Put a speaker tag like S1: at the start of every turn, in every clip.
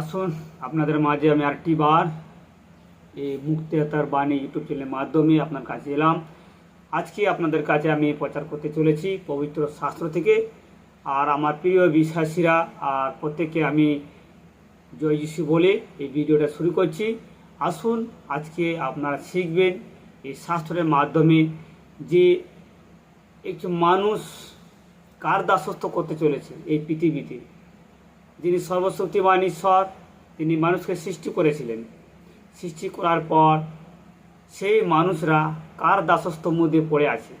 S1: আসুন, আপনাদের মাঝে আমি আরেকটি বার এই মুক্তিয়াতার বাণী ইউটিউব চ্যানেলের মাধ্যমে আপনার কাছে এলাম। আজকে আপনাদের কাছে আমি প্রচার করতে চলেছি পবিত্র শাস্ত্র থেকে। আর আমার প্রিয় বিশ্বাসীরা আর প্রত্যেককে আমি জয় যিশু বলে এই ভিডিওটা শুরু করছি। আসুন, আজকে আপনারা শিখবেন এই শাস্ত্রের মাধ্যমে যে একটি মানুষ কার দাসত্ব করতে চলেছে এই পৃথিবীতে। যিনি সর্বশক্তিমান ঈশ্বর, তিনি মানুষকে সৃষ্টি করেছিলেন। সৃষ্টি করার পর সেই মানুষরা কার দাসস্থ মধ্যে পড়ে আছে?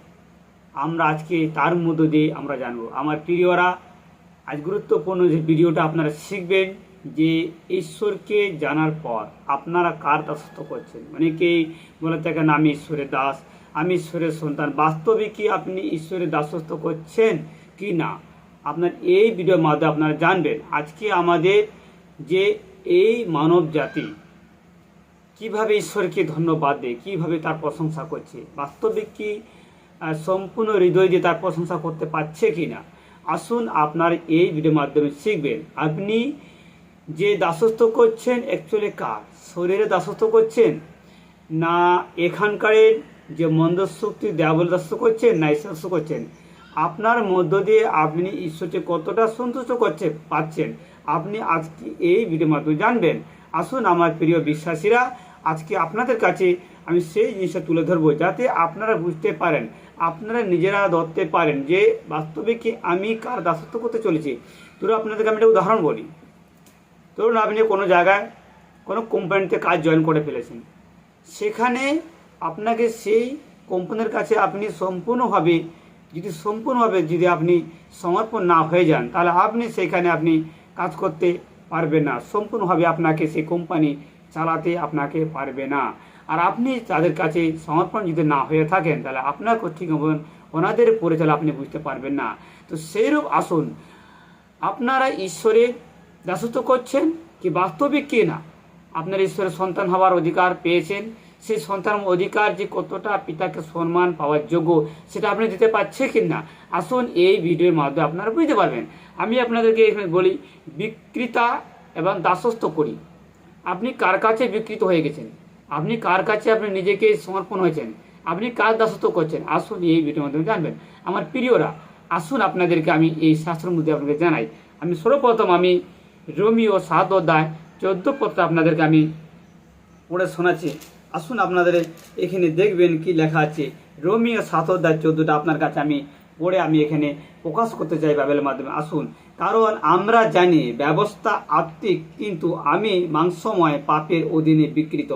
S1: আমরা আজকে তার মধ্য দিয়ে আমরা জানব। আমার প্রিয়রা, আজ গুরুত্বপূর্ণ যে ভিডিওটা আপনারা শিখবেন যে ঈশ্বরকে জানার পর আপনারা কার দাসস্থ করছেন? অনেকেই বলে থাকেন, আমি ঈশ্বরের দাস, আমি ঈশ্বরের সন্তান। বাস্তবে কি আপনি ঈশ্বরের দাসস্থ করছেন কি না? আপনার এই ভিডিওর মাধ্যমে আপনারা জানবেন আজকে আমাদের যে এই মানব জাতি কীভাবে ঈশ্বরকে ধন্যবাদ দেয়, কীভাবে তার প্রশংসা করছে, বাস্তবিক কি সম্পূর্ণ হৃদয় দিয়ে তার প্রশংসা করতে পারছে কি না আসুন আপনার এই ভিডিওর মাধ্যমে শিখবেন। আপনি যে দাসত্ব করছেন অ্যাকচুয়ালি কার? শরীরে দাসত্ব করছেন? না এখানকারের যে মন্দ শক্তি দেবল দাসত্ব করছেন, না ঈশ্বর করছেন? আপনার মধ্য দিয়ে আপনি ঈশ্বরকে কতটা সন্তুষ্ট করছে পাচ্ছেন, আপনি আজকে এই ভিডিওর মাধ্যমে জানবেন। আসুন, আমার প্রিয় বিশ্বাসীরা, আজকে আপনাদের কাছে আমি সেই জিনিসটা তুলে ধরবো, যাতে আপনারা বুঝতে পারেন, আপনারা নিজেরা ধরতে পারেন যে বাস্তবে কি আমি কার দাসত্ব করতে চলেছি। ধরুন আপনাদেরকে আমি একটা উদাহরণ বলি। ধরুন, আপনি কোনো জায়গায়, কোনো কোম্পানিতে কাজ জয়েন করে ফেলেছেন। সেখানে আপনাকে সেই কোম্পানির কাছে আপনি সম্পূর্ণভাবে যদি সম্পূর্ণভাবে যদি আপনি সমর্পণ না হয়ে যান, তাহলে আপনি সেখানে আপনি কাজ করতে পারবেন না। সম্পূর্ণভাবে আপনাকে সেই কোম্পানি চালাতে আপনাকে পারবে না। আর আপনি তাদের কাছে সমর্পণ যদি না হয়ে থাকেন, তাহলে আপনার মতন ওনাদের পরিচালনা আপনি বুঝতে পারবেন না। তো সেইরূপ আসুন, আপনারা ঈশ্বরের দাসত্ব করছেন কি বাস্তবিক কি না? আপনার ঈশ্বরের সন্তান হওয়ার অধিকার পেয়েছেন সেই সন্তান অধিকার যে কতটা পিতাকে সম্মান পাওয়ার যোগ্য, সেটা আপনি দিতে পারছে কি না আসুন এই ভিডিওর মাধ্যমে আপনারা বুঝতে পারবেন। আমি আপনাদেরকে এখানে বলি, বিক্রিতা এবং দাসস্থ করি। আপনি কার কাছে বিকৃত হয়ে গেছেন? আপনি কার কাছে আপনি নিজেকে সমর্পণ হয়েছেন? আপনি কার দাসত্ব করছেন? আসুন এই ভিডিওর মাধ্যমে জানবেন। আমার প্রিয়রা, আসুন আপনাদেরকে আমি এই শাস্ত্রের মধ্যে আপনাকে জানাই। আমি সর্বপ্রথম আমি রোমিও সাত অধ্যায় চোদ্দ পত্র আপনাদেরকে আমি পড়ে শোনাচ্ছি। আসুন আপনাদের এখানে দেখবেন কি লেখা আছে। রোমিও সাত অধ্যায় চোদ্দটা আপনার কাছে আমি পড়ে আমি এখানে প্রকাশ করতে চাই বাবেলের মাধ্যমে। আসুন, কারণ আমরা জানি ব্যবস্থা আত্মিক, কিন্তু আমি মাংসময় পাপের অধীনে বিকৃত।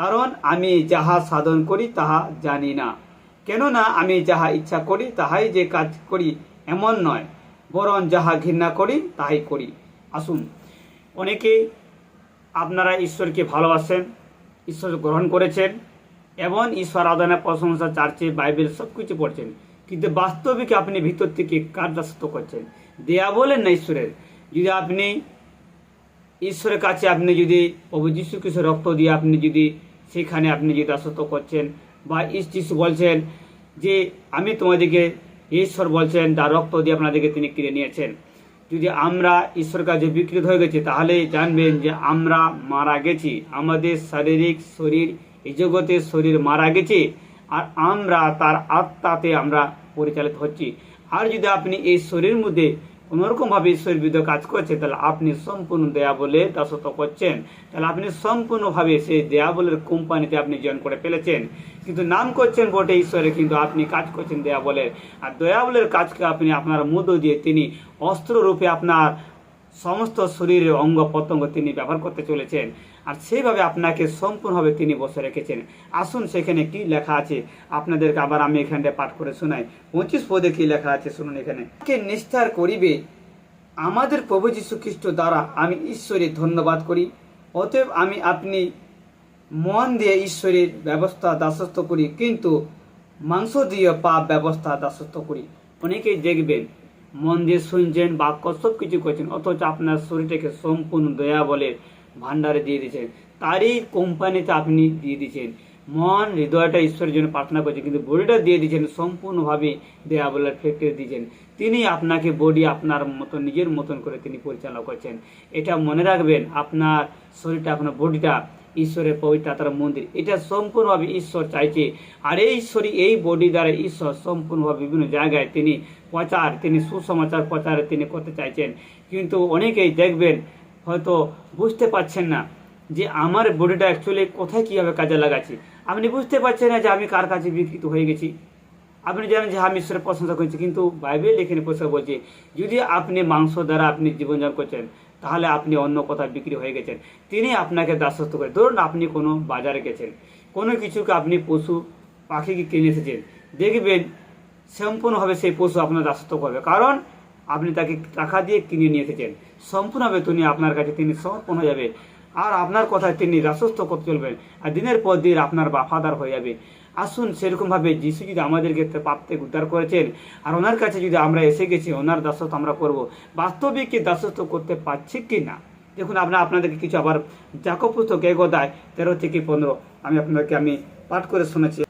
S1: কারণ আমি যাহা সাধন করি, তাহা জানি না। কেননা আমি যাহা ইচ্ছা করি, তাহাই যে কাজ করি, এমন নয়। বরং যাহা ঘৃণা করি, তাহাই করি। আসুন, অনেকেই আপনারা ঈশ্বরকে ভালোবাসেন ঈশ্বর গ্রহণ করেছেন এবং ঈশ্বর আদানের প্রশংসা, চার্চে, বাইবেল সব কিছু পড়ছেন। কিন্তু বাস্তবিক আপনি ভিতর থেকে কার দাসত্ব করছেন। দেয়া বলেন না ঈশ্বরের। যদি আপনি ঈশ্বরের কাছে আপনি যদি প্রভু যীশু খ্রিস্ট রক্ত দিয়ে আপনি যদি সেখানে আপনি যদি দাসত্ব করছেন বা যিশু বলছেন যে, আমি তোমাদেরকে, ঈশ্বর বলছেন, তার রক্ত দিয়ে আপনাদেরকে তিনি কিনে নিয়েছেন। যদি আমরা ঈশ্বর কাছে বিকৃত হয়ে গেছি, তাহলে জানবেন যে আমরা মারা গেছি। আমাদের শারীরিক শরীর, এই জগতের শরীর মারা গেছে, আর আমরা তার আত্মাতে আমরা পরিচালিত হচ্ছি। আর যদি আপনি এই শরীরের মধ্যে কোনোরকমভাবে ঈশ্বরের বিরুদ্ধে কাজ করছেন, তাহলে আপনি সম্পূর্ণ দেয়া বলে দাসত্ব করছেন। তাহলে আপনি সম্পূর্ণভাবে সেই দেয়া বলের কোম্পানিতে আপনি জয়েন করে ফেলেছেন। কিন্তু নাম করছেন বটে ঈশ্বরের, কিন্তু আপনি কাজ করছেন দেয়া বলের আর দয়াবলের কাজকে আপনি আপনার মধ্য দিয়ে তিনি অস্ত্র রূপে আপনার সমস্ত শরীরের অঙ্গ প্রত্যঙ্গ তিনি ব্যবহার করতে চলেছেন। আর সেইভাবে আপনাকে সম্পূর্ণভাবে তিনি বসে রেখেছেন। আসুন, সেখানে কি লেখা আছে? আপনাদেরকে আবার আমি এখানটা পাঠ করে শোনাই। পঁচিশ পদে কি লেখা আছে? শুনুন এখানে। কে নিস্তার করিবে, আমাদের প্রভু যীশু খ্রিস্ট দ্বারা আমি ঈশ্বরের ধন্যবাদ করি। অতএব আমি আপনি মন দিয়ে ঈশ্বরের ব্যবস্থা দাসত্ব করি, কিন্তু মাংস দিয়ে পাপ ব্যবস্থা দাসত্ব করি। অনেকেই দেখবেন মন দিয়ে শুনছেন, বাক্য সব কিছু করছেন, অথচ আপনার শরীরটাকে সম্পূর্ণ দয়া বলে ভান্ডারে দিয়ে দিয়েছেন। তারই কোম্পানিতে আপনি দিয়ে দিয়েছেন। মন, হৃদয়টা ঈশ্বরের জন্য প্রার্থনা করছেন, কিন্তু বডিটা দিয়ে দিয়েছেন, সম্পূর্ণভাবে দেয়া বলার ফেটে দিয়েছেন। তিনি আপনাকে বডি আপনার মতো, নিজের মতন করে তিনি পরিচালনা করছেন। এটা মনে রাখবেন, আপনার শরীরটা, আপনার বডিটা ঈশ্বরের পবিত্র আত্মার মন্দির। এটা সম্পূর্ণভাবে ঈশ্বর চাইছে। আর এই ঈশ্বরই, এই বডি দ্বারা ঈশ্বর সম্পূর্ণভাবে বিভিন্ন জায়গায় তিনি প্রচার, তিনি সুসমাচার প্রচারে তিনি করতে চাইছেন। কিন্তু অনেকেই দেখবেন, হয়তো বুঝতে পারছেন না যে আমার বডিটা অ্যাকচুয়ালি কোথায় কীভাবে কাজে লাগাচ্ছি। আপনি বুঝতে পারছেন না যে আমি কার কাছে বিকৃত হয়ে গেছি। আপনি জানেন যে আমি ঈশ্বরের প্রশংসা করছি, কিন্তু বাইবেল এখানে প্রশ্ন বলছে, যদি আপনি মাংস দ্বারা আপনি জীবনযাপন করছেন, তাহলে আপনি অন্য কোথাও বিক্রি হয়ে গেছেন। তিনি আপনাকে দাসস্থ করে, ধরুন আপনি কোনো বাজারে গেছেন, কোনো কিছুকে আপনি পশু পাখিকে কিনে এসেছেন, দেখবেন সম্পূর্ণভাবে সেই পশু আপনার দাসত্ব করবে। কারণ আপনি তাকে টাকা দিয়ে কিনে নিয়ে এসেছেন। সম্পূর্ণভাবে তিনি আপনার কাছে তিনি সমর্পণ হয়ে যাবে। আর আপনার কথায় তিনি রাসস্থ করতে চলবেন। আর দিনের পর দিন আপনার বাফাদার হয়ে যাবে। আসুন সেরকমভাবে যিশু যদি আমাদেরকে পাপ থেকে উদ্ধার করেছেন, আর ওনার কাছে যদি আমরা এসে গেছি, ওনার দাসত্ব আমরা করব, বাস্তবিক কি দাসত্ব করতে পারছি কি না? দেখুন, আমরা আপনাদেরকে কিছু আবার জাকব পুস্তক এগোদায় তেরো থেকে পনেরো। আমি আপনাদেরকে আমি পাঠ করে শুনেছি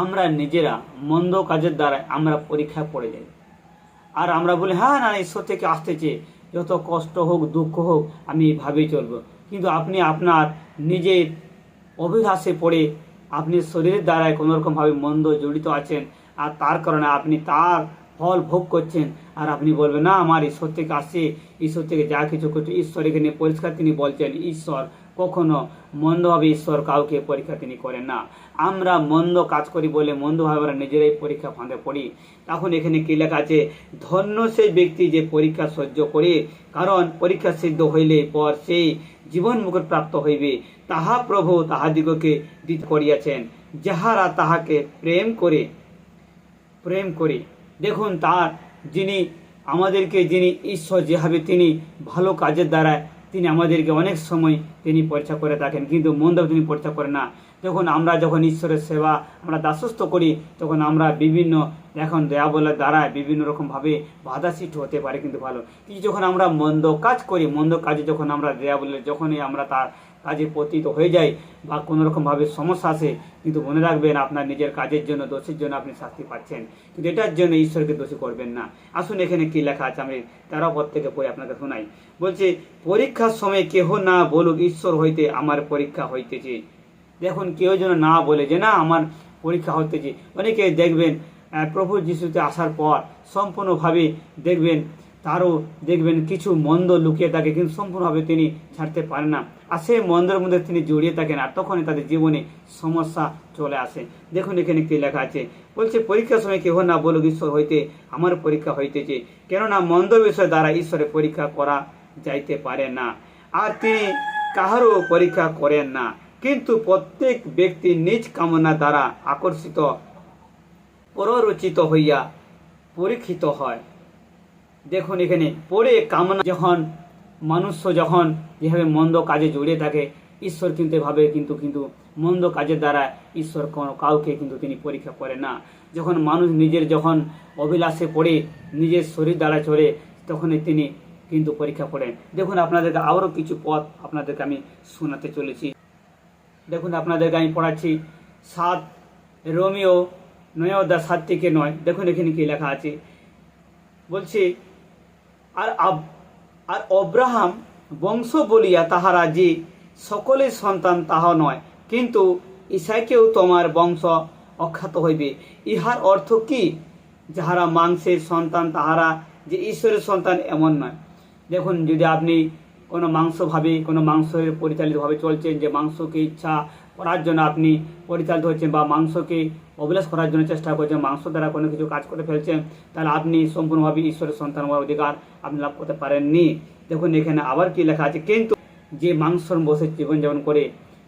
S1: আমরা নিজেরা মন্দ কাজের দ্বারা আমরা পরীক্ষায় পড়ে যাই। আর আমরা বলি হ্যাঁ না ঈশ্বর থেকে আসতেছে যত কষ্ট হোক, দুঃখ হোক, আমি এইভাবেই চলবো। কিন্তু আপনি আপনার নিজের অভিলাষে পড়ে আপনি শরীরের দ্বারায় কোনোরকমভাবে মন্দ জড়িত আছেন আর তার কারণে আপনি তার ফল ভোগ করছেন আর আপনি বলবেন, না, আমার ঈশ্বর থেকে আসছে, ঈশ্বর থেকে যা কিছু করছে, ঈশ্বর এখানে পরিষ্কার তিনি বলছেন, ঈশ্বর কখনো মন্দভাবে ঈশ্বর কাউকে পরীক্ষা তিনি করেন না। আমরা মন্দ কাজ করি বলে মন্দভাবে আমরা নিজেরাই পরীক্ষা ফাঁদে পড়ি। তখন এখানে কি লেখা আছে? ধন্য সেই ব্যক্তি যে পরীক্ষা সহ্য করে, কারণ পরীক্ষা সিদ্ধ হইলে পর সেই জীবন মুকুট প্রাপ্ত হইবে। তাহা প্রভু তাহাদিগকে দিতে করিয়াছেন, যাহারা তাহাকে প্রেম করে প্রেম করে। দেখুন তার যিনি আমাদেরকে, যিনি ঈশ্বর যেভাবে তিনি ভালো কাজের দ্বারা তিনি আমাদেরকে অনেক সময় তিনি পরীক্ষা করে থাকেন, কিন্তু মন্দ তিনি পরীক্ষা করে না। যখন আমরা যখন ঈশ্বরের সেবা আমরা দাসস্থ করি, তখন আমরা বিভিন্ন এখন দয়া বলার দ্বারা বিভিন্ন রকমভাবে বাধা সৃষ্টি হতে পারে কিন্তু ভালো। কিন্তু যখন আমরা মন্দ কাজ করি, মন্দ কাজে যখন আমরা দেয়া বলে যখনই আমরা তার কাজে পতিত হয়ে যাই বা কোনো রকমভাবে সমস্যা আসে, কিন্তু মনে রাখবেন আপনার নিজের কাজের জন্য, দোষের জন্য আপনি শাস্তি পাচ্ছেন। কিন্তু এটার জন্য ঈশ্বরকে দোষী করবেন না। আসুন এখানে কি লেখা আছে? আমি তেরো পদ থেকে পড়ে আপনাকে শোনাই। বলছে, পরীক্ষার সময় কেহ না বলুক, ঈশ্বর হইতে আমার পরীক্ষা হইতেছে। দেখুন কেউ যেন না বলে যে, না, আমার পরীক্ষা হতেছে অনেকে দেখবেন প্রভু যিশুতে আসার পর সম্পূর্ণভাবে দেখবেন, তারও দেখবেন কিছু মন্দ লুকিয়ে থাকে, কিন্তু সম্পূর্ণভাবে তিনি ছাড়তে পারেন না। আর সেই মন্দের মধ্যে তিনি জড়িয়ে থাকেন, আর তখনই তাদের জীবনে সমস্যা চলে আসে। দেখুন, এখানে কি লেখা আছে, বলছে, পরীক্ষার সময় কেহ না বলুক, ঈশ্বর হইতে আমার পরীক্ষা হইতেছে। কেননা মন্দ বিষয় দ্বারা ঈশ্বরের পরীক্ষা করা যাইতে পারে না। আর তিনি কাহারও পরীক্ষা করেন না। কিন্তু প্রত্যেক ব্যক্তি নিজ কামনা দ্বারা আকর্ষিত, প্ররোচিত হইয়া পরীক্ষিত হয়। দেখুন এখানে, পরে কামনা যখন, মনুষ্য যখন যেভাবে মন্দ কাজে জড়িয়ে থাকে, ঈশ্বর কিন্তু এভাবে কিন্তু কিন্তু মন্দ কাজের দ্বারা ঈশ্বর কোনো কাউকে কিন্তু তিনি পরীক্ষা করে না। যখন মানুষ নিজের যখন অভিলাষে পড়ে, নিজের শরীর দ্বারা চড়ে, তখনই তিনি কিন্তু পরীক্ষা করেন। দেখুন আপনাদেরকে আরও কিছু পথ আপনাদেরকে আমি শোনাতে চলেছি। দেখুন আপনাদেরকে আমি পড়াচ্ছি সাত, রোমিও নয় অধ্যায় সাত থেকে নয়। দেখুন, এখানে কি লেখা আছে। বলছে, আর আব- আর অব্রাহাম বংশ বলিয়া তাহারা যে সকলের সন্তান তাহা নয়, কিন্তু ইসাইকেও তোমার বংশ অখ্যাত হইবে। ইহার অর্থ কি? যাহারা মাংসের সন্তান, তাহারা যে ঈশ্বরের সন্তান, এমন নয়। দেখুন, যদি আপনি কোনো মাংসভাবে, কোনো মাংসের পরিচালিতভাবে চলছেন যে মাংসকে ইচ্ছা করার জন্য আপনি পরিচালিত হচ্ছেন বা মাংসকে অভিলাষ করার জন্য চেষ্টা করছেন, মাংস দ্বারা কোনো কিছু কাজ করে ফেলছেন, তাহলে আপনি সম্পূর্ণভাবে ঈশ্বরের সন্তান হওয়ার অধিকার আপনি লাভ করতে পারেননি। দেখুন, এখানে আবার কি লেখা আছে? কিন্তু যে মাংসর বসে জীবনযাপন করে,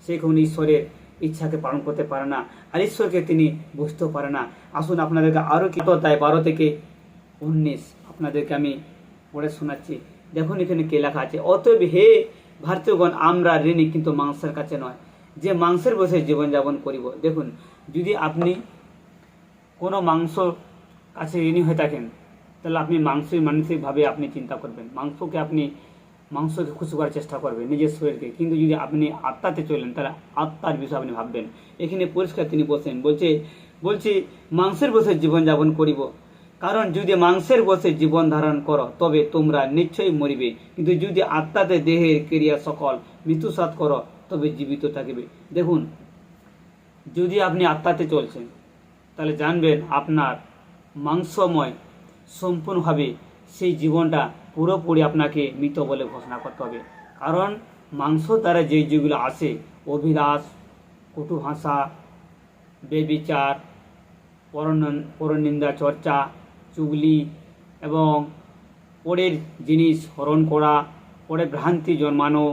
S1: সে কোনো ঈশ্বরের ইচ্ছাকে পালন করতে পারে না আর ঈশ্বরকে তিনি বুঝতেও পারে না। আসুন, আপনাদেরকে আরও কি তাই বারো থেকে উনিশ আপনাদেরকে আমি পড়ে শোনাচ্ছি। দেখুন এখানে কে লেখা আছে, অতএব হে ভারতীয়গণ, আমরা ঋণী কিন্তু মাংসের কাছে নয়। যে মাংসের বসে জীবনযাপন করিব। দেখুন, যদি আপনি কোনো মাংস কাছে ঋণী হয়ে থাকেন, তাহলে আপনি মাংসই মানসিকভাবে আপনি চিন্তা করবেন। মাংসকে আপনি, মাংসকে খুশি করার চেষ্টা করবেন নিজের শরীরকে। কিন্তু যদি আপনি আত্মাতে চলেন, তাহলে আত্মার বিষয়ে আপনি ভাববেন। এখানে পরিষ্কার তিনি বসেন বলছে, বলছি, মাংসের বসে জীবনযাপন করিব। কারণ যদি মাংসের বসে জীবন ধারণ করো, তবে তোমরা নিশ্চয়ই মরিবে। কিন্তু যদি আত্মাতে দেহের ক্রিয়া সকল মৃত্যুসাত করো, তবে জীবিত থাকিবে। দেখুন, যদি আপনি আত্মাতে চলছেন, তাহলে জানবেন আপনার মাংসময় সম্পূর্ণভাবে সেই জীবনটা পুরোপুরি আপনাকে মৃত বলে ঘোষণা করতে হবে। কারণ মাংস দ্বারা যে যেগুলো আসে অভিলাষ, কটু ভাষা, বেবিচার পরনন- পরনিন্দা চর্চা চুগলি এবং পরের জিনিস হরণ করা, পরে ভ্রান্তি জন্মানো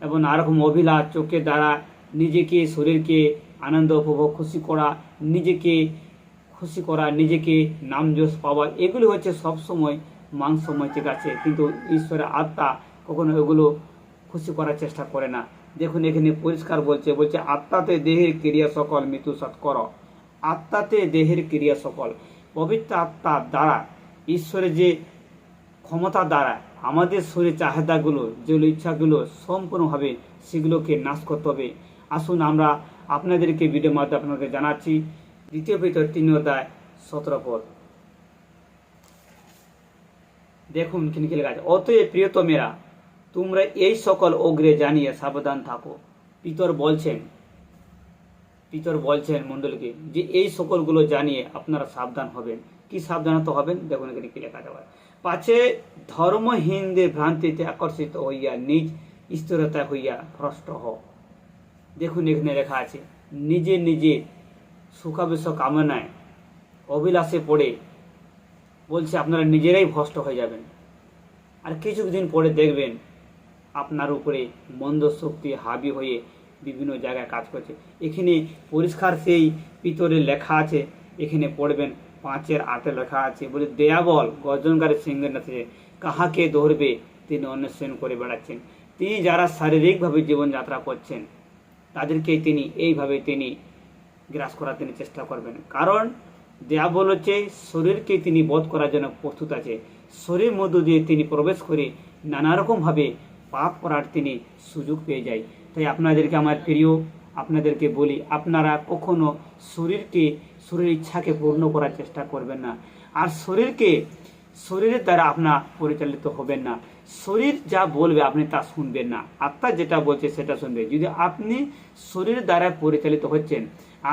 S1: এবং নানারকম অভিলাষ চোখের দ্বারা নিজেকে, শরীরকে আনন্দ উপভোগ, খুশি করা, নিজেকে খুশি করা, নিজেকে নামযশ পাওয়া, এগুলো হচ্ছে সবসময় মাংসময় ঠিক আছে কিন্তু ঈশ্বরের আত্মা কখনো এগুলো খুশি করার চেষ্টা করে না। দেখুন, এখানে পরিষ্কার বলছে বলছে, আত্মাতে দেহের ক্রিয়া সকল, মৃত্যু সৎ করো আত্মাতে দেহের ক্রিয়া সকল। পবিত্র আত্মার দ্বারা, ঈশ্বরের যে ক্ষমতা দ্বারা আমাদের শরীর চাহিদাগুলো, যেগুলো ইচ্ছাগুলো সম্পূর্ণভাবে সেগুলোকে নাশ করতে হবে। আসুন আমরা আপনাদেরকে ভিডিও মাধ্যমে আপনাদের জানাচ্ছি। দ্বিতীয় ভিতর তিন অধ্যায়, সতেরো পদ। দেখুন লেখা আছে। অতএব প্রিয়তমেরা, তোমরা এই সকল অগ্রে জানিয়ে সাবধান থাকো। পিতর বলছেন পিতর বলছেন মণ্ডলীকে যে এই সকলগুলো জানিয়ে আপনারা সাবধান হবেন। কি সাবধানত হবেন? দেখুন এখানে কি লেখা যাবে পাছে ধর্মহীনদের ভ্রান্তিতে আকর্ষিত হইয়া নিজ স্থিরতা হইয়া ভ্রষ্ট হ দেখুন এখানে লেখা আছে, নিজে নিজে সুখাবেশ কামনায় অভিলাষে পড়ে বলছে আপনারা নিজেরাই ভ্রষ্ট হয়ে যাবেন। আর কিছুদিন পরে দেখবেন আপনার উপরে মন্দ শক্তি হাবি হয়ে বিভিন্ন জায়গায় কাজ করছে। এখানে পরিষ্কার সেই পিতরে লেখা আছে, এখানে পড়বেন, পাঁচের আটে লেখা আছে, বলে দেয়াবল, গর্জনকারী সিংহের আছে কাহাকে ধরবে তিনি অন্বেষণ করে বেড়াচ্ছেন। তিনি যারা শারীরিকভাবে জীবনযাত্রা করছেন, তাদেরকে তিনি এইভাবে তিনি গ্রাস করার তিনি চেষ্টা করবেন। কারণ দেয়াবল হচ্ছে শরীরকে তিনি বধ করার জন্য প্রস্তুত আছে। শরীর মধ্য দিয়ে তিনি প্রবেশ করে নানারকমভাবে পাপ করার তিনি সুযোগ পেয়ে যায়। তাই আপনাদেরকে আমার প্রিয়, আপনাদেরকে বলি, আপনারা কখনো শরীরকে, শরীরের ইচ্ছাকে পূর্ণ করার চেষ্টা করবেন না। আর শরীরকে, শরীরের দ্বারা আপনার পরিচালিত হবেন না। শরীর যা বলবে আপনি তা শুনবেন না। আত্মা যেটা বলছে সেটা শুনবে। যদি আপনি শরীরের দ্বারা পরিচালিত হচ্ছেন,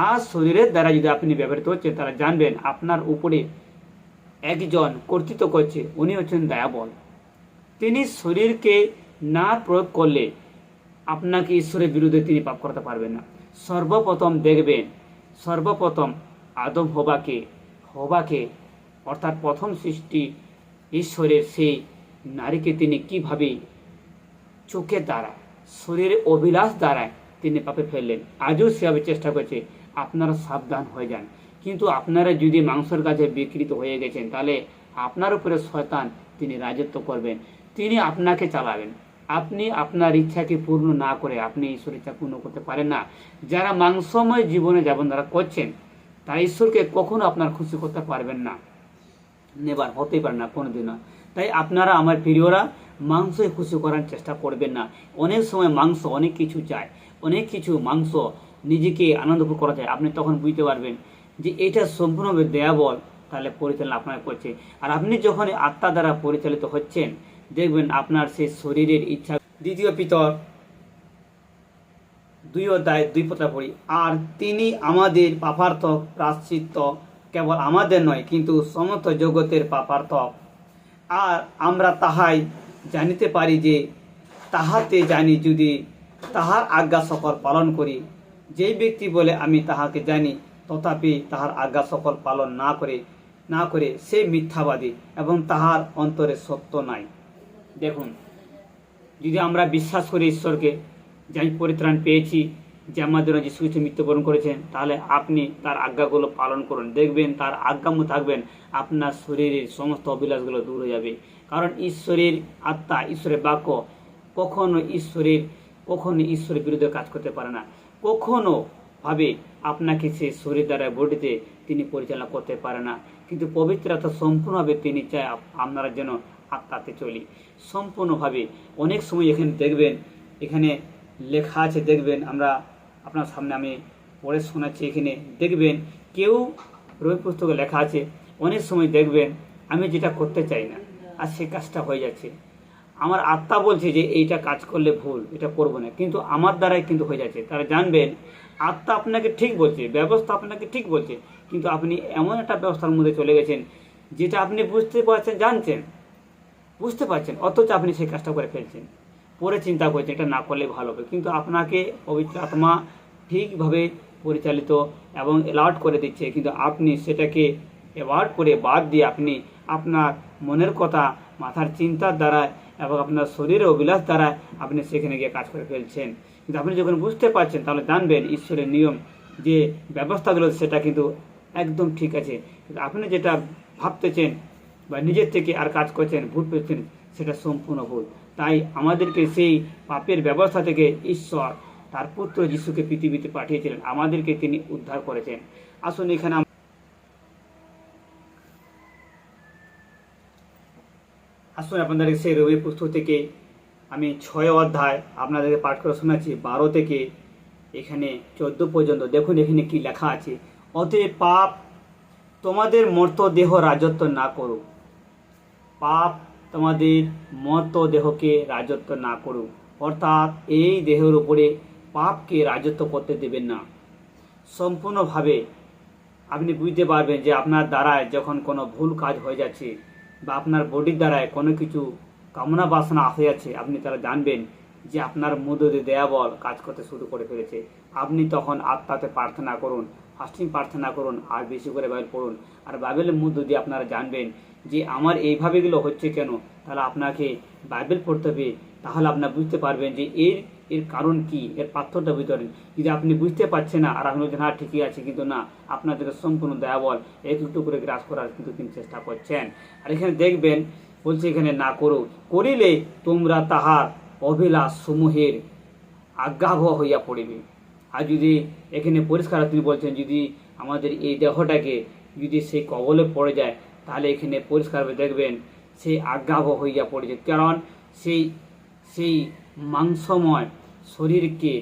S1: আর শরীরের দ্বারা যদি আপনি ব্যবহৃত হচ্ছেন তারা জানবেন আপনার উপরে একজন কর্তৃত্ব করছে। উনি হচ্ছেন দয়াবল। তিনি শরীরকে না প্রয়োগ করলে আপনাকে ঈশ্বরের বিরুদ্ধে তিনি পাপ করতে পারবেন না। সর্বপ্রথম দেখবেন, সর্বপ্রথম আদম হবাকে হবাকে, অর্থাৎ প্রথম সৃষ্টি ঈশ্বরের সেই নারীকে তিনি কীভাবে চোখের দ্বারা শরীরের অভিলাষ দ্বারা তিনি পাপে ফেললেন। আজও সেভাবে চেষ্টা করছে, আপনারা সাবধান হয়ে যান। কিন্তু আপনারা যদি মাংসের কাছে বিকৃত হয়ে গেছেন, তাহলে আপনার উপরে শয়তান তিনি রাজত্ব করবেন। তিনি আপনাকে চালাবেন। আপনি আপনার ইচ্ছাকে পূর্ণ না করে আপনি ঈশ্বর ইচ্ছা পূর্ণ করতে পারেন না। যারা মাংসময় জীবনে যাপন দ্বারা করছেন, তারা ঈশ্বরকে কখনো আপনার খুশি করতে পারবেন না। নেবার হতেই পারে না কোনোদিনও তাই আপনারা আমার প্রিয়রা, মাংসই খুশি করার চেষ্টা করবেন না। অনেক সময় মাংস অনেক কিছু চায় অনেক কিছু মাংস নিজেকে আনন্দপুর করা যায়। আপনি তখন বুঝতে পারবেন যে এটা সম্পূর্ণভাবে দেয়াবল। তাহলে পরিচালনা আপনার করছে। আর আপনি যখন আত্মা দ্বারা পরিচালিত হচ্ছেন দেখবেন আপনার সেই শরীরের ইচ্ছা। দ্বিতীয় পিতর, দুই অধ্যায়, দুই পত্রা পড়ি। আর তিনি আমাদের পাপার্থ প্রাশ্চিত্য কেবল আমাদের নয়, কিন্তু সমস্ত জগতের পাপার্থ। আর আমরা তাহাই জানিতে পারি যে, তাহাতে জানি যদি তাহার আজ্ঞা সকল পালন করি, যেই ব্যক্তি বলে আমি তাহাকে জানি, তথাপি তাহার আজ্ঞা সকল পালন না করে না করে সে মিথ্যাবাদী এবং তাহার অন্তরে সত্য নাই। দেখুন, যদি আমরা বিশ্বাস করি ঈশ্বরকে যে আমি পরিত্রাণ পেয়েছি, যে আমাদের যিশু খ্রিস্ট মৃত্যুবরণ করেছেন, তাহলে আপনি তার আজ্ঞাগুলো পালন করুন, দেখবেন তার আজ্ঞামো থাকবেন, আপনার শরীরের সমস্ত অভিলাষগুলো দূর হয়ে যাবে। কারণ ঈশ্বরের আত্মা, ঈশ্বরের বাক্য কখনো ঈশ্বরের কখনো ঈশ্বরের বিরুদ্ধে কাজ করতে পারে না। কখনো ভাবে আপনাকে সে শরীর দ্বারা বডিতে তিনি পরিচালনা করতে পারে না। কিন্তু পবিত্রতা সম্পূর্ণভাবে তিনি চায় আপনারা যেন আত্মাতে চলি। সম্পূর্ণভাবে অনেক সময় এখানে দেখবেন, এখানে লেখা আছে, দেখবেন আমরা আপনার সামনে আমি পড়ে শোনাচ্ছি এখানে, দেখবেন কেউ রবি পুস্তকে লেখা আছে, অনেক সময় দেখবেন আমি যেটা করতে চাই না, আর সে কাজটা হয়ে যাচ্ছে। আমার আত্মা বলছে যে এইটা কাজ করলে ভুল, এটা করব না, কিন্তু আমার দ্বারাই কিন্তু হয়ে যাচ্ছে। তারা জানবেন, আত্মা আপনাকে ঠিক বলছে, ব্যবস্থা আপনাকে ঠিক বলছে, কিন্তু আপনি এমন একটা ব্যবস্থার মধ্যে চলে গেছেন, যেটা আপনি বুঝতে পারছেন, জানছেন। বুঝতে পারছেন? অথচ আপনি সেই কাজটা করে ফেলছেন। পরে চিন্তা করছেন, এটা না করলে ভালো হবে। কিন্তু আপনাকে পবিত্র আত্মা ঠিকভাবে পরিচালিত এবং অ্যালার্ট করে দিচ্ছে। কিন্তু আপনি সেটাকে অ্যাভয়েড করে বাদ দিয়ে আপনি আপনার মনের কথা, মাথার চিন্তার দ্বারা এবং আপনার শরীরের অভিলাষ দ্বারা আপনি সেখানে গিয়ে কাজ করে ফেলছেন। কিন্তু আপনি যখন বুঝতে পারছেন, তাহলে জানবেন ঈশ্বরের নিয়ম, যে ব্যবস্থাগুলো সেটা কিন্তু একদম ঠিক আছে। আপনি যেটা ভাবতেছেন বা নিজের থেকে আর কাজ করছেন, ভুল পেয়েছেন সেটা সম্পূর্ণ ভুল। তাই আমাদেরকে সেই পাপের ব্যবস্থা থেকে ঈশ্বর, তার পুত্র যিশুকে পৃথিবীতে পাঠিয়েছিলেন। আমাদেরকে তিনি উদ্ধার করেছেন। আসুন এখানে আসুন আপনাদেরকে সেই রবি পুস্তক থেকে আমি ছয় অধ্যায় আপনাদেরকে পাঠ করে শোনাচ্ছি। বারো থেকে এখানে চোদ্দ পর্যন্ত। দেখুন এখানে কি লেখা আছে। অতএব পাপ তোমাদের মর্ত দেহ রাজত্ব না করুক। পাপ তোমাদের মর্ত দেহকে রাজত্ব না করুক। অর্থাৎ এই দেহের উপরে পাপকে রাজত্ব করতে দেবেন না। সম্পূর্ণভাবে আপনি বুঝতে পারবেন যে আপনার দ্বারায় যখন কোনো ভুল কাজ হয়ে যাচ্ছে বা আপনার বডির দ্বারায় কোনো কিছু কামনা বাসনা আসে যাচ্ছে, আপনি তারা জানবেন যে আপনার দিয়ে দেয়াবল কাজ করতে শুরু করে ফেলেছে। আপনি তখন আত্মাতে প্রার্থনা করুন ফাস্টিং প্রার্থনা করুন, আর বেশি করে বাইবেল পড়ুন। আর বাইবেলের মধ্য দিয়ে আপনারা জানবেন যে আমার এইভাবেগুলো হচ্ছে কেন? তাহলে আপনাকে বাইবেল পড়তে হবে। তাহলে আপনার বুঝতে পারবেন যে এর এর কারণ কি? এর পাথরটা ভিতরে যদি আপনি বুঝতে পারছেন না, আর আপনি হ্যাঁ ঠিকই আছে, কিন্তু না আপনাদেরকে সম্পূর্ণ দয়াবল এক একটু করে গ্রাস করার কিন্তু তিনি চেষ্টা করছেন। আর এখানে দেখবেন, বলছে এখানে, না করো। করিলে তোমরা তাহার অভিলাষ সমূহের আজ্ঞাবহ হইয়া পড়িবে। আর যদি এখানে পরিষ্কার তিনি বলছেন, যদি আমাদের এই দেহটাকে, যদি সেই কবলে পড়ে যায় তাহলে এখানে পরিষ্কারভাবে দেখবেন সেই আজ্ঞাবহ হইয়া পড়েছে। কারণ সেই সেই মাংসময় শরীরকে,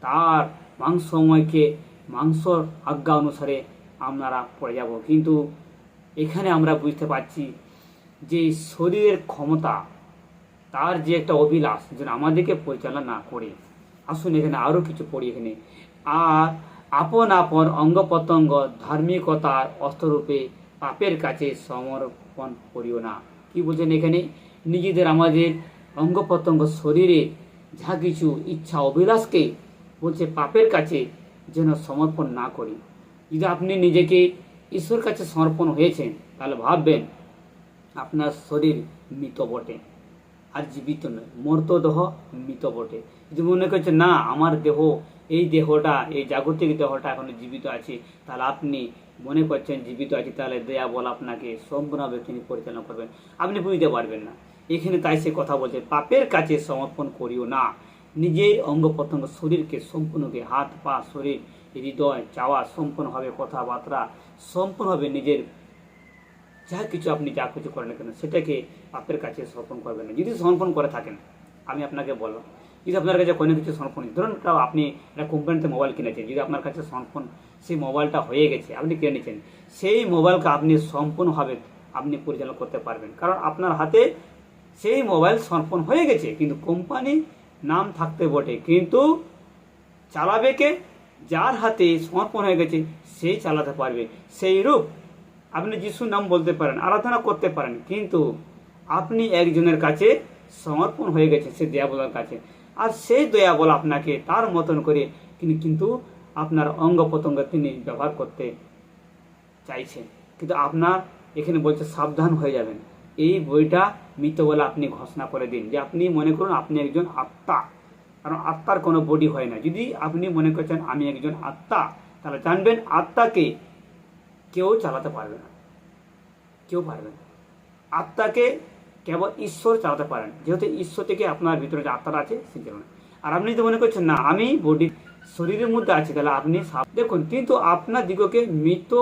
S1: তার মাংসময়কে, মাংসর আজ্ঞা অনুসারে আমরা পড়ে যাব। কিন্তু এখানে আমরা বুঝতে পারছি যে শরীরের ক্ষমতা, তার যে একটা অভিলাষ যেন আমাদেরকে পরিচালনা না করে। আসুন এখানে আরও কিছু পড়ি এখানে। আর আপন আপন অঙ্গ প্রত্যঙ্গ ধার্মিকতার অস্ত্ররূপে পাপের কাছে সমর্পণ করিও না। কি বলছেন এখানে? নিজেদের আমাদের অঙ্গ প্রত্যঙ্গ শরীরে যা কিছু ইচ্ছা অভিলাষকে বলছে পাপের কাছে যেন সমর্পণ না করি। যদি আপনি নিজেকে ঈশ্বর কাছে সমর্পণ হয়েছেন, তাহলে ভাববেন আপনার শরীর মৃত বটে। আর জীবিত নয় মর্ত দেহ মৃত বটে। যদি মনে করছে না, আমার দেহ, এই দেহটা, এই জাগতিক দেহটা এখনও জীবিত আছে, তাহলে আপনি মনে করছেন, জীবিত আছে, তাহলে দেয়া বল আপনাকে সম্পূর্ণভাবে তিনি পরিচালনা করবেন। আপনি বুঝতে পারবেন না। এখানে তাই সে কথা বলছে, পাপের কাছে সমর্পণ করিও না। নিজের অঙ্গ প্রত্যঙ্গ শরীরকে সম্পূর্ণকে হাত, পা, শরীর, হৃদয়, চাওয়া সম্পূর্ণভাবে কথাবার্তা, সম্পূর্ণভাবে নিজের যা কিছু আপনি যা কিছু করেন কেন, সেটাকে পাপের কাছে সমর্পণ করবেন না। যদি সমর্পণ করে থাকেন, আমি আপনাকে বলব যদি আপনার কাছে কোনো কিছু সমর্পণ, ধরুন আপনি একটা কোম্পানিতে মোবাইল কিনেছেন, যদি আপনার কাছে সমর্পণ সেই মোবাইলটা হয়ে গেছে, আপনি কিনে নিয়েছেন সেই মোবাইলকে আপনি সম্পূর্ণভাবে আপনি পরিচালনা করতে পারবেন। কারণ আপনার হাতে সেই মোবাইল সমর্পণ হয়ে গেছে, কিন্তু কোম্পানি নাম থাকতে বটে। কিন্তু চালাবে কে? যার হাতে সমর্পণ হয়ে গেছে, সেই চালাতে পারবে। সেই রূপ আপনি যিশুর নাম বলতে পারেন, আরাধনা করতে পারেন, কিন্তু আপনি একজনের কাছে সমর্পণ হয়ে গেছে সে দয়াবলার কাছে। আর সেই দয়াবল আপনাকে তার মতন করে কিন্তু আপনার অঙ্গ প্রত্যঙ্গ তিনি ব্যবহার করতে চাইছেন। কিন্তু আপনার এখানে বলছে সাবধান হয়ে যাবেন। এই বইটা মৃত বলে আপনি ঘোষণা করে দিন যে আপনি মনে করুন আপনি একজন আত্মা। কারণ আত্মার কোনো বডি হয় না। যদি আপনি মনে করছেন আমি একজন আত্মা, তাহলে জানবেন আত্মাকে কেউ চালাতে পারবে না। কেউ পারবে না। আত্মাকে কেবল ঈশ্বর চালাতে পারেন। যেহেতু ঈশ্বর থেকে আপনার ভিতরে যে আত্মাটা আছে, সে চালানো আর আপনি যদি মনে করছেন, না, আমি বডি শরীরের মধ্যে আছে, তাহলে আপনি দেখুন, কিন্তু আপনার দিগকে মৃত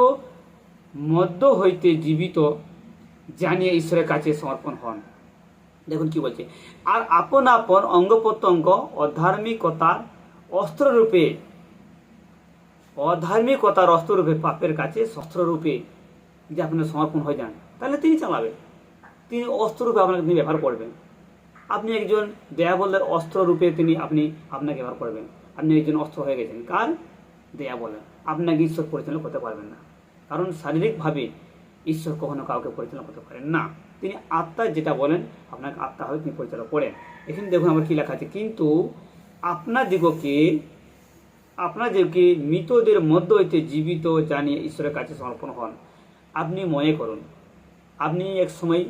S1: মধ্য হইতে জীবিত জানিয়ে ঈশ্বরের কাছে সমর্পণ হন। দেখুন কি বলছে, আর আপন আপন অঙ্গ প্রত্যঙ্গ অধার্মিকতার অস্ত্ররূপে অধার্মিকতার অস্ত্ররূপে পাপের কাছে শস্ত্ররূপে যে আপনার সমর্পণ হয়ে যান, তাহলে তিনি চালাবেন তিনি অস্ত্ররূপে আপনাকে তিনি ব্যবহার করবেন। আপনি একজন দেয়াবলের অস্ত্র রূপে তিনি আপনি আপনাকে ব্যবহার করবেন। আপনি একজন অস্ত্র হয়ে গেছেন। কার? দেয়া বলেন আপনাকে ঈশ্বর পরিচালনা করতে পারবেন না। কারণ শারীরিকভাবে ঈশ্বর কখনো কাউকে পরিচালনা করতে পারেন না। তিনি আত্মা যেটা বলেন, আপনাকে আত্মা হয়ে তিনি পরিচালনা করেন। এখানে দেখুন আমার কী লেখা আছে। কিন্তু আপনার দিগকে আপনাদেরকে মৃতদের মধ্য হইতে জীবিত জানিয়ে ঈশ্বরের কাছে সমর্পণ হন। আপনি মনে করুন, আপনি এক সময়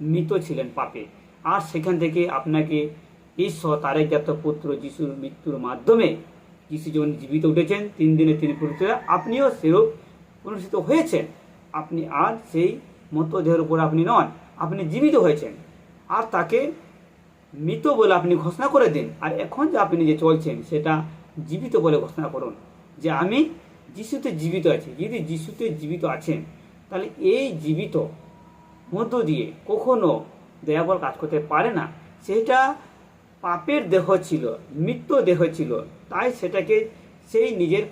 S1: মৃত ছিলেন পাপে। আর সেখান থেকে আপনাকে ঈশ্বর তার জাত পুত্র যিশুর মৃত্যুর মাধ্যমে যিশু যখন জীবিত উঠেছেন, তিন দিনে তিনি পুরুষ আপনিও সেরূপ পুনর্ষিত হয়েছেন। আপনি আজ সেই মতো দেহের উপর আপনি নন, আপনি জীবিত হয়েছেন। আর তাকে মৃত বলে আপনি ঘোষণা করে দিন। আর এখন যে আপনি যে চলছেন, সেটা জীবিত বলে ঘোষণা করুন। যে আমি যিশুতে জীবিত আছি। যদি যিশুতে জীবিত আছেন, তাহলে এই জীবিত মধ্য দিয়ে কখনো দয়াবল কাজ করতে পারে না। সেটা পাপের দেহ ছিল মৃত্যু দেহ ছিল, তাই সেটাকে সেই নিজের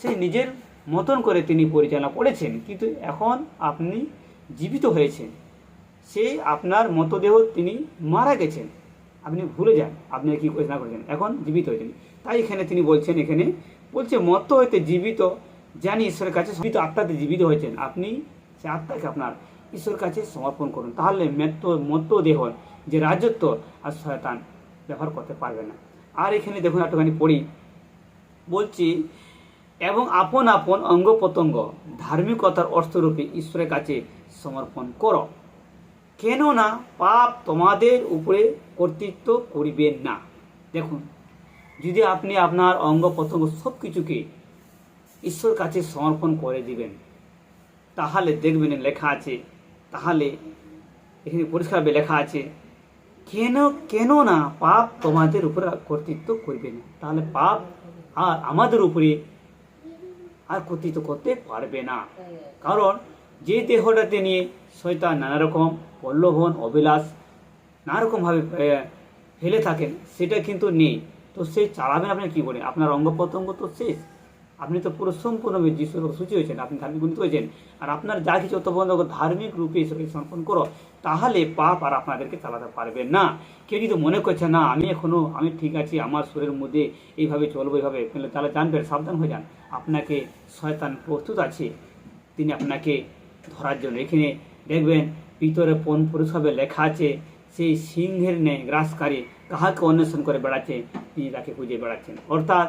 S1: সেই নিজের মতন করে তিনি পরিচালনা করেছেন। কিন্তু এখন আপনি জীবিত হয়েছেন। সেই আপনার মতদেহ তিনি মারা গেছেন। আপনি ভুলে যান। আপনি কি ঘোষণা করেছেন? এখন জীবিত হয়েছেন তাই এখানে তিনি বলছেন, এখানে বলছে মত হইতে জীবিত, জানি ঈশ্বরের কাছে জীবিত, আত্মাতে জীবিত হয়েছেন। আপনি সে আত্মাকে আপনার ঈশ্বরের কাছে সমর্পণ করুন। তাহলে মৃত্য মত দেহ, যে রাজত্ব আর শয়তান ব্যবহার করতে পারবে না। আর এখানে দেখুন একটুখানি পড়ি। বলছি, এবং আপন আপন অঙ্গ প্রত্যঙ্গ ধার্মিকতার অর্থরূপে ঈশ্বরের কাছে সমর্পণ করো। কেননা পাপ তোমাদের উপরে কর্তৃত্ব করিবেন না। দেখুন, যদি আপনি আপনার অঙ্গ প্রত্যঙ্গ সব কিছুকে ঈশ্বর কাছে সমর্পণ করে দিবেন, তাহলে দেখবেন লেখা আছে তাহলে এখানে পরিষ্কারভাবে লেখা আছে, কেন কেন না পাপ তোমাদের উপরে কর্তৃত্ব করবে না। তাহলে পাপ আর আমাদের উপরে আর কর্তৃত্ব করতে পারবে না। কারণ যে দেহটাতে নিয়ে শয়তান নানা রকম প্রলোভন অবিলাস নানা রকমভাবে ফেলে থাকেন, সেটা কিন্তু নেই। তো সে চালাবেন আপনি কি বলেন? আপনার অঙ্গ প্রত্যঙ্গ তো শেষ। আপনি তো পুরো সম্পূর্ণ যিশুর সূচি হয়েছেন, আপনি ধার্মিক গুণিত হয়েছেন। আর আপনার যা কিছু অতবন্ধ ধার্মিক রূপে ঈশ্বরকে সমর্পণ করো, তাহলে পাপ আর আপনাদেরকে চালাতে পারবে না। কেউ যদি মনে করছে, না, আমি এখনও আমি ঠিক আছি, আমার শরীরের মধ্যে এইভাবে চলবো, এইভাবে তাহলে জানবেন সাবধান হয়ে যান। আপনাকে শয়তান প্রস্তুত আছে, তিনি আপনাকে ধরার জন্য। এখানে দেখবেন ভিতরে পন পুরুষভাবে লেখা আছে সেই সিংহের ন্যায় গ্রাসকারী কাহাকে অন্বেষণ করে বেড়াচ্ছে, তিনি তাকে খুঁজে বেড়াচ্ছেন। অর্থাৎ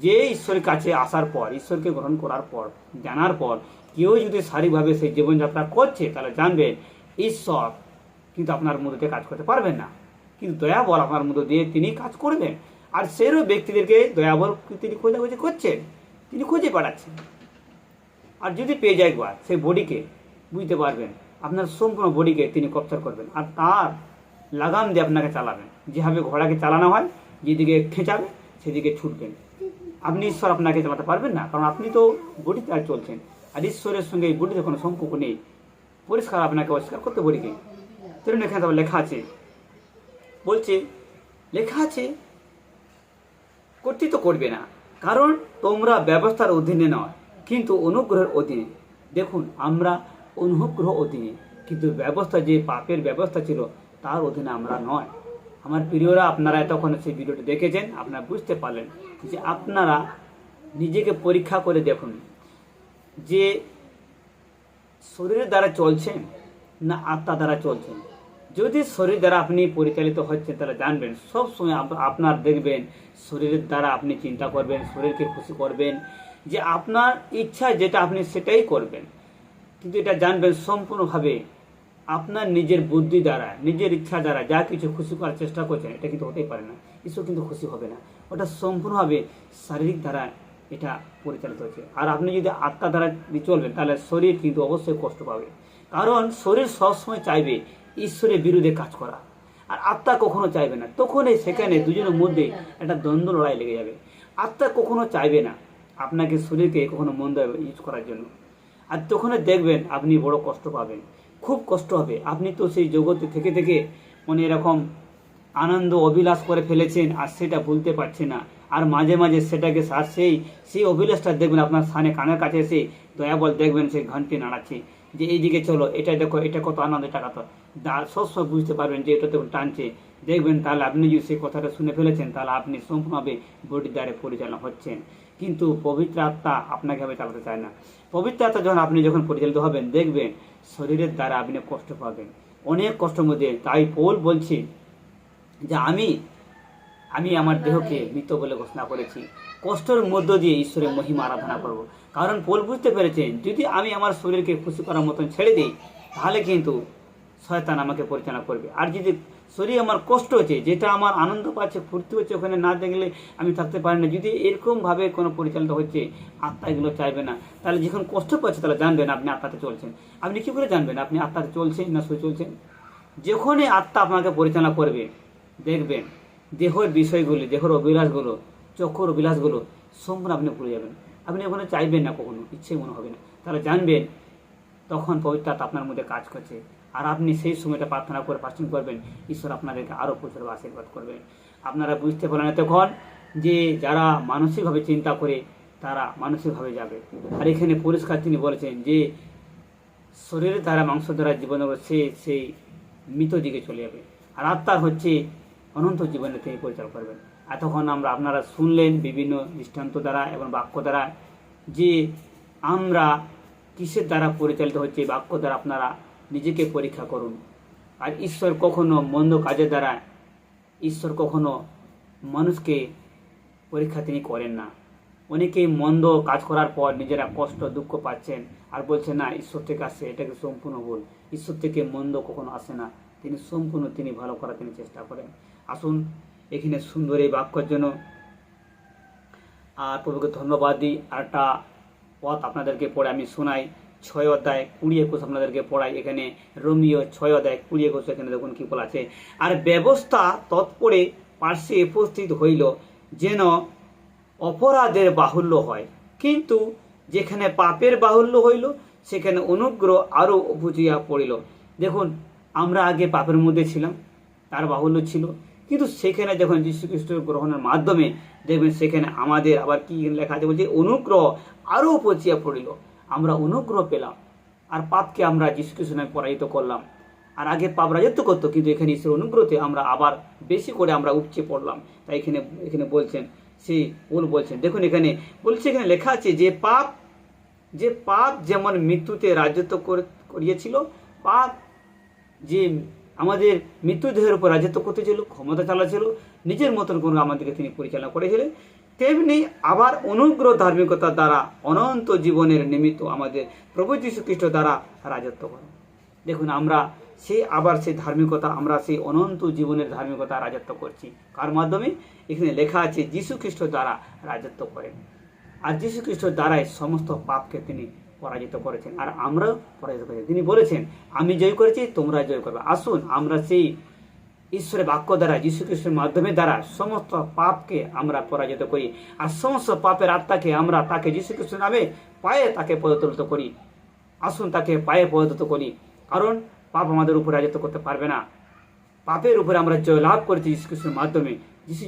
S1: যে ঈশ্বরের কাছে আসার পর, ঈশ্বরকে গ্রহণ করার পর, জানার পর, কেউ যদি শারীরিকভাবে সেই জীবনযাত্রা করছে, তাহলে জানবেন ঈশ্বর কিন্তু আপনার মধ্যে দিয়ে কাজ করতে পারবেন না। কিন্তু দয়াবল আপনার মধ্যে দিয়ে তিনি কাজ করবেন। আর সেরও ব্যক্তিদেরকে দয়াবল তিনি খোঁজাখুঁজি করছেন, তিনি খুঁজে বেড়াচ্ছেন আর যদি পেয়ে যায় একবার, সেই বডিকে, বুঝতে পারবেন, আপনার সম্পূর্ণ বডিকে তিনি কপচার করবেন। আর তার লাগাম দিয়ে আপনাকে চালাবেন। যেভাবে ঘোড়াকে চালানো হয়, যেদিকে খেঁচাবে, সেদিকে ছুটবেন। আপনি ঈশ্বর আপনাকে চালাতে পারবেন না, কারণ আপনি তো বডিতে আর চলছেন। আর ঈশ্বরের সঙ্গে এই বডিতে কোনো সম্পর্ক নেই। পরিষ্কার আপনাকে অস্বীকার করতে বডিকে তেমন এখানে তারপর লেখা আছে, বলছে, লেখা আছে, কর্তৃত্ব করবে না, কারণ তোমরা ব্যবস্থার অধীনে নয়, কিন্তু অনুগ্রহের অধীনে। দেখুন, আমরা অনুগ্রহ অধীনে, কিন্তু ব্যবস্থা যে পাপের ব্যবস্থা ছিল, তার অধীনে আমরা নয়। আমার প্রিয়রা, আপনারা এতক্ষণ সেই ভিডিওটি দেখেছেন, আপনারা বুঝতে পারলেন যে আপনারা নিজেকে পরীক্ষা করে দেখুন যে শরীরের দ্বারা চলছেন না আত্মা দ্বারা চলছেন যদি শরীর দ্বারা আপনি পরিচালিত হচ্ছেন, তাহলে জানবেন, সব সময় আপনার দেখবেন শরীরের দ্বারা আপনি চিন্তা করবেন, শরীরকে খুশি করবেন, যে আপনার ইচ্ছা যেটা আপনি সেটাই করবেন। কিন্তু এটা জানবেন সম্পূর্ণভাবে আপনার নিজের বুদ্ধি দ্বারা, নিজের ইচ্ছা দ্বারা যা কিছু খুশি করার চেষ্টা করছেন, এটা কিন্তু হতেই পারে না। ঈশ্বর কিন্তু খুশি হবে না। ওটা সম্পূর্ণভাবে শারীরিক দ্বারা এটা পরিচালিত হচ্ছে আর আপনি যদি আত্মা দ্বারা চলবেন, তাহলে শরীর কিন্তু অবশ্যই কষ্ট পাবে। কারণ শরীর সবসময় চাইবে ঈশ্বরের বিরুদ্ধে কাজ করা। আর আত্মা কখনো চাইবে না। তখনই সেখানে দুজনের মধ্যে একটা দ্বন্দ্ব, লড়াই লেগে যাবে। আত্মা কখনো চাইবে না আপনাকে শরীরকে কখনো মন্দ ইউজ করার জন্য। আর তখনই দেখবেন আপনি বড় কষ্ট পাবেন। খুব কষ্ট হবে। আপনি তো সেই জগতে থেকে থেকে মানে এরকম আনন্দ অবিলাস করে ফেলেছেন, আর সেটা ভুলতে পারছে না। আর মাঝে মাঝে সেটাকে সার সেই সেই অভিলাষটা দেখবেন আপনার সামনে কানের কাছে এসে দয়াবল দেখবেন সেই ঘন্টি নাড়াচ্ছে। যে এইদিকে চলো, এটা দেখো, এটা কত আনন্দ এটা কত সবসময় বুঝতে পারবেন যে এটা তখন টানছে। দেখবেন তাহলে আপনি যদি সেই কথাটা শুনে ফেলেছেন, তাহলে আপনি সম্পূর্ণভাবে বডির দ্বারে পরিচালনা হচ্ছেন। কিন্তু পবিত্র আত্মা আপনাকে ভাবে চালাতে চায় না। পবিত্র আত্মা যখন আপনি যখন পরিচালিত হবেন, দেখবেন শরীরের দ্বারা আপনি কষ্ট পাবেন। অনেক কষ্টের মধ্যে। তাই পোল বলছি যে আমি আমি আমার দেহকে মৃত বলে ঘোষণা করেছি। কষ্টের মধ্য দিয়ে ঈশ্বরের মহিমা আরাধনা করব। কারণ পোল বুঝতে পেরেছেন, যদি আমি আমার শরীরকে খুশি করার মতন ছেড়ে দিই, তাহলে কিন্তু শয়তান আমাকে পরিচালনা করবে। আর যদি শরীর আমার কষ্ট হচ্ছে, যেটা আমার আনন্দ পাচ্ছে, ফুর্তি হচ্ছে, ওখানে না দেখলে আমি থাকতে পারি না। যদি এরকমভাবে কোনো পরিচালিত হচ্ছে, আত্মা এগুলো চাইবে না। তাহলে যখন কষ্ট পাচ্ছে, তাহলে জানবেন আপনি আত্মাতে চলছেন। আপনি কি করে জানবেন আপনি আত্মাতে চলছেন না সই চলছেন? যখনই আত্মা আপনাকে পরিচালনা করবে, দেখবেন দেহের বিষয়গুলি, দেহের অভিলাষগুলো, চক্ষুর অভিলাষগুলো সম্পূর্ণ আপনি ভুলে যাবেন। আপনি ওখানে চাইবেন না কখনো ইচ্ছে মনে হবে না। তাহলে জানবেন, তখন পবিত্রতা আপনার মধ্যে কাজ করছে। আর আপনি সেই সময়টা প্রার্থনা করে প্রার্থনা করবেন, ঈশ্বর আপনাদেরকে আরও প্রচুর আশীর্বাদ করবেন। আপনারা বুঝতে পারেন তখন যে যারা মানসিকভাবে চিন্তা করে, তারা মানসিকভাবে যাবে। আর এখানে পরিষ্কার তিনি বলেছেন যে শরীরে দ্বারা মাংস দ্বারা জীবন সে সেই মৃত দিকে চলে যাবে। আর আত্মার হচ্ছে অনন্ত জীবনে তিনি পরিচালনা করবেন। এতক্ষণ আমরা আপনারা শুনলেন বিভিন্ন দৃষ্টান্ত দ্বারা এবং বাক্য দ্বারা যে আমরা কিসের দ্বারা পরিচালিত হচ্ছে বাক্য দ্বারা আপনারা নিজেকে পরীক্ষা করুন। আর ঈশ্বর কখনো মন্দ কাজের দ্বারা ঈশ্বর কখনো মানুষকে পরীক্ষা তিনি করেন না। অনেকেই মন্দ কাজ করার পর নিজেরা কষ্ট, দুঃখ পাচ্ছেন আর বলছেন, না, ঈশ্বর থেকে আসছে, এটাকে সম্পূর্ণ ভুল। ঈশ্বর থেকে মন্দ কখনো আসে না। তিনি সম্পূর্ণ তিনি ভালো করার তিনি চেষ্টা করেন। আসুন, এখানে সুন্দর এই বাক্যের জন্য আর প্রভুকে ধন্যবাদ দিই। আর একটা পথ আপনাদেরকে পড়ে আমি শোনাই। ছয় অধ্যায়, কুড়ি একুশ আপনাদেরকে পড়াই এখানে। রোমিও ছয় অধ্যায়, কুড়ি একুশ এখানে দেখুন কি বলা আছে। আর ব্যবস্থা তৎপরে পার্শ্বে উপস্থিত হইল যেন অপরাধের বাহুল্য হয়। কিন্তু যেখানে পাপের বাহুল্য হইল, সেখানে অনুগ্রহ আরও বুঝিয়া পড়িল। দেখুন, আমরা আগে পাপের মধ্যে ছিলাম, তার বাহুল্য ছিল। কিন্তু সেখানে যখন যীশু খ্রিস্টের গ্রহণের মাধ্যমে দেখবেন সেখানে আমাদের আবার কি লেখা আছে বলছে, অনুগ্রহ আরও পচিয়া পড়িল। আমরা অনুগ্রহ পেলাম। আর পাপকে আমরা যীশু নামে পরাজিত করলাম। আর আগে পাপ রাজত্ব করতো, কিন্তু এখানে ঈশ্বর অনুগ্রহতে আমরা আবার বেশি করে আমরা উপচে পড়লাম। তাই এখানে এখানে বলছেন সেই পোল বলছেন, দেখুন এখানে, বলছে এখানে লেখা আছে, যে পাপ যে পাপ যেমন মৃত্যুতে রাজত্ব করে- করিয়েছিল, পাপ যে আমাদের মৃত্যু দেহের উপর রাজত্ব করতেছিল ক্ষমতা চালাচ্ছিল, নিজের মতন করে আমাদেরকে তিনি পরিচালনা করেছিলেন তেমনি আবার অনুগ্রহ ধার্মিকতার দ্বারা অনন্ত জীবনের নিমিত্ত আমাদের প্রভু যীশু খ্রিস্ট দ্বারা রাজত্ব করেন। দেখুন, আমরা সে আবার সেই ধার্মিকতা, আমরা সেই অনন্ত জীবনের ধার্মিকতা রাজত্ব করছি। কার মাধ্যমে? এখানে লেখা আছে যীশু খ্রিস্ট দ্বারা রাজত্ব করেন। আর যীশু খ্রিস্টের দ্বারাই সমস্ত পাপকে তিনি পরাজিত করেছেন। আর আমরাও পরাজিত করেছি। তিনি বলেছেন, আমি জয় করেছি, তোমরা জয় করবে। আসুন, আমরা সেই ঈশ্বরের বাক্য দ্বারা, যীশু খ্রিস্টের মাধ্যমে দ্বারা সমস্ত পাপকে আমরা পরাজিত করি। আর সমস্ত পাপের আত্মাকে আমরা তাকে যীশু খ্রিস্ট নামে পায়ে তাকে পদতলিত করি। আসুন তাকে পায়ে পদত করি। কারণ পাপ আমাদের উপরে রাজত্ব করতে পারবে না। পাপের উপরে আমরা জয় লাভ করেছি যীশু খ্রিস্টের মাধ্যমে। যিশু